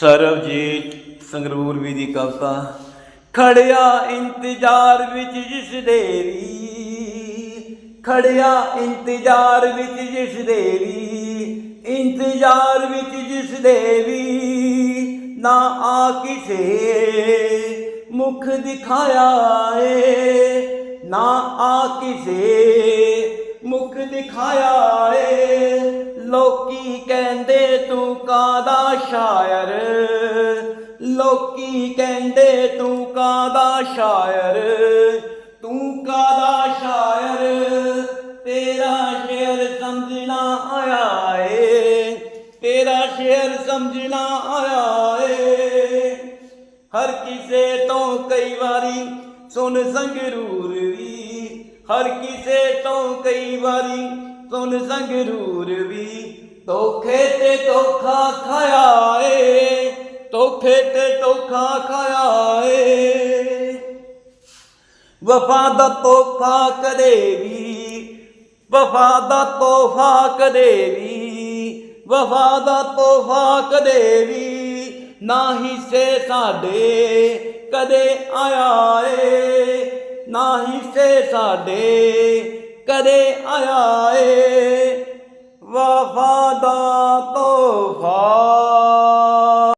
ਸਰਬਜੀਤ ਸੰਗਰੂਰ ਵੀ ਦੀ ਕਵਿਤਾ, ਖੜਿਆ ਇੰਤਜ਼ਾਰ ਵਿੱਚ ਜਿਸ ਦੇਰੀ, ਖੜਿਆ ਇੰਤਜ਼ਾਰ ਵਿੱਚ ਜਿਸ ਦੇਰੀ, ਇੰਤਜ਼ਾਰ ਵਿੱਚ ਜਿਸ ਦੇਵੀ ਨਾ ਆ ਕਿਸੇ ਮੁਖ ਦਿਖਾਇਆ ਏ, ਨਾ ਆ ਕਿਸੇ ਮੁਖ ਦਿਖਾਇਆ ਕਾਦਾ ਸ਼ਾਇਰ? ਲੋਕੀ ਕਹਿੰਦੇ ਤੂੰ ਕਾਦਾ ਸ਼ਾਇਰ? ਤੂੰ ਕਾਦਾ ਸ਼ਾਇਰ? ਤੇਰਾ ਸ਼ੇਰ ਸਮਝਣਾ ਆਇਆ ਏ। ਤੇਰਾ ਸ਼ੇਰ ਸਮਝਣਾ ਆਇਆ ਏ। ਹਰ ਕਿਸੇ ਤੋਂ ਕਈ ਵਾਰੀ ਸੁਣ ਸੰਗਰੂਰ ਵੀ। ਹਰ ਕਿਸੇ ਤੋਂ ਕਈ ਵਾਰੀ ਸੁਣ ਸੰਗਰੂਰ ਵੀ। ਧੋਖੇ ਤੇ ਧੋਖਾ ਖਾਇਆ ਏ ਧੋਖੇ ਤੇ ਧੋਖਾ ਖਾਇਆ ਏ ਵਫਾ ਦਾ ਤੋਹਫਾ ਕਦੇ ਵੀ, ਵਫਾ ਦਾ ਤੋਹਫਾ ਕਦੇ ਵੀ, ਵਫਾ ਦਾ ਤੋਹਫਾ ਕਦੇ ਵੀ ਨਾ ਹਿੱਸੇ ਸਾਡੇ ਕਦੇ ਆਇਆ ਏ ਨਾ ਹੀ ਸੇ ਸਾਡੇ ਕਦੇ ਆਇਆ